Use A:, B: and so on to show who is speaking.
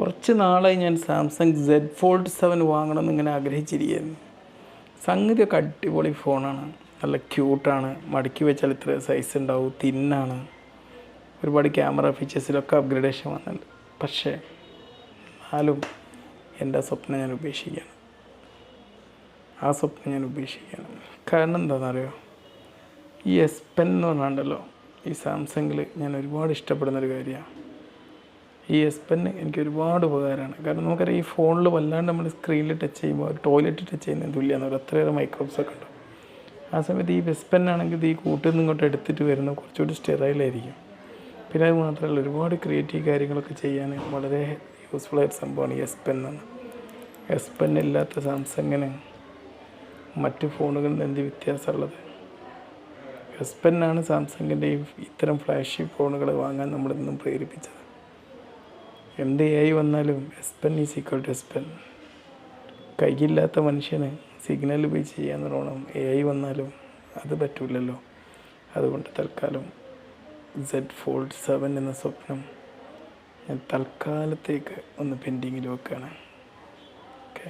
A: കുറച്ച് നാളായി ഞാൻ സാംസങ് സെഡ് ഫോൾഡ് സെവൻ വാങ്ങണമെന്ന് ഇങ്ങനെ ആഗ്രഹിച്ചിരിക്കുകയായിരുന്നു സംഗതിയൊക്കെ അടിപൊളി ഫോണാണ്. നല്ല ക്യൂട്ടാണ് മടക്കി വെച്ചാൽ ഇത്ര സൈസ് ഉണ്ടാവും. തിന്നാണ്. ഒരുപാട് ക്യാമറ ഫീച്ചേഴ്സിലൊക്കെ അപ്ഗ്രഡേഷൻ വന്നിട്ടുണ്ട്. പക്ഷേ എന്നാലും എന്റെ സ്വപ്നം ഞാൻ ഉപേക്ഷിക്കുകയാണ്. ആ സ്വപ്നം ഞാൻ ഉപേക്ഷിക്കുകയാണ്. കാരണം എന്താണെന്നറിയോ? ഈ എസ് പെൻ എന്ന് പറഞ്ഞാണ്ടല്ലോ ഈ സാംസങ്ങിൽ ഞാൻ ഒരുപാട് ഇഷ്ടപ്പെടുന്നൊരു കാര്യമാണ്. ഈ എസ് പെന്ന് എനിക്ക് ഒരുപാട് ഉപകാരമാണ്. കാരണം നമുക്കറിയാം ഈ ഫോണിൽ വല്ലാണ്ട് നമ്മൾ സ്ക്രീനിൽ ടച്ച് ചെയ്യുമ്പോൾ ടോയ്ലറ്റ് ടച്ച് ചെയ്യുന്നതിന് തുല്യമാണ് ഒരു അത്രയേറെ മൈക്രോബ്സ് ഒക്കെ ഉണ്ട്. ആ സമയത്ത് ഈ എസ് പെൻ ആണെങ്കിൽ ഈ കൂട്ടിൽ നിന്ന് ഇങ്ങോട്ട് എടുത്തിട്ട് വരുന്നത് കുറച്ചുകൂടി സ്റ്റെറൈലായിരിക്കും പിന്നെ അത് മാത്രമല്ല ഒരുപാട് ക്രിയേറ്റീവ് കാര്യങ്ങളൊക്കെ ചെയ്യാൻ വളരെ യൂസ്ഫുൾ ആയ സംഭവമാണ് എസ് എന്ന് എസ് പെൻ ഇല്ലാത്ത സാംസങ്ങിന് മറ്റ് ഫോണുകളിൽ എന്ത് വ്യത്യാസമുള്ളത്? എസ് പെന്നാണ് സാംസങ്ങിന്റെ ഇത്തരം ഫ്ലാഷി ഫോണുകൾ വാങ്ങാൻ നമ്മളിന്നും പ്രേരിപ്പിച്ചത്. എന്ത് എ വന്നാലും S pen is equal to S pen കൈയില്ലാത്ത മനുഷ്യന് സിഗ്നൽ ഉപയോഗിച്ച് ചെയ്യാന്ന് തുടങ്ങണം എ ഐ വന്നാലും അത് പറ്റൂലല്ലോ. അതുകൊണ്ട് തൽക്കാലം സെഡ് ഫോൾഡ് സെവൻ എന്ന സ്വപ്നം ഞാൻ തൽക്കാലത്തേക്ക് ഒന്ന് പെൻഡിങ്ങിൽ വെക്കുകയാണ് ഓക്കെ